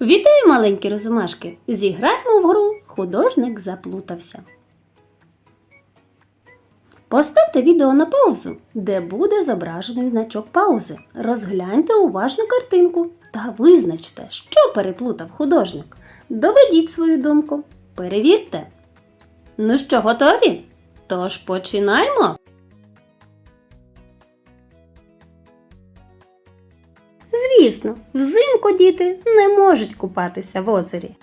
Вітаю, маленькі розумашки! Зіграємо в гру Художник заплутався. Поставте відео на паузу, де буде зображений значок паузи. Розгляньте уважно картинку та визначте, що переплутав художник. Доведіть свою думку. Перевірте. Ну що, готові? Тож починаємо. Звісно, взимку діти не можуть купатися в озері.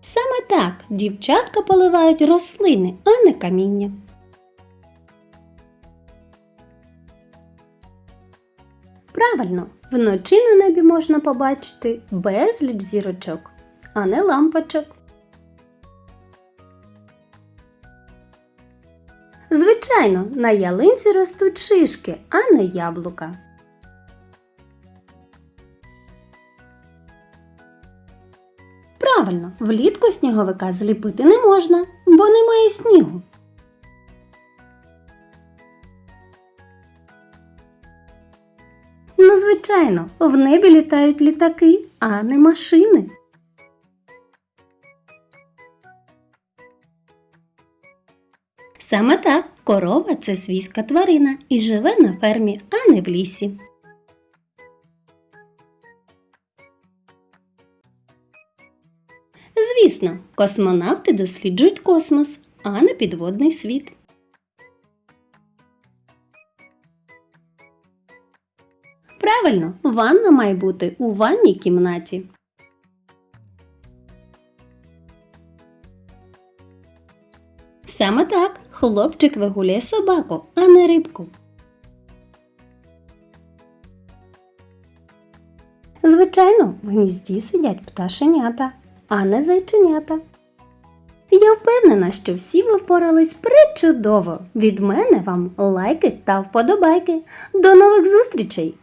Саме так дівчатка поливають рослини, а не каміння. Правильно, вночі на небі можна побачити безліч зірочок, а не лампочок. Звичайно, на ялинці ростуть шишки, а не яблука. Правильно, влітку сніговика зліпити не можна, бо немає снігу. Ну, звичайно, в небі літають літаки, а не машини. Саме так корова це свійська тварина і живе на фермі, а не в лісі. Звісно, космонавти досліджують космос, а не підводний світ. Правильно, ванна має бути у ванній кімнаті. Саме так хлопчик вигуляє собаку, а не рибку. Звичайно, в гнізді сидять пташенята, а не зайченята. Я впевнена, що всі ви впорались пречудово. Від мене вам лайки та вподобайки. До нових зустрічей!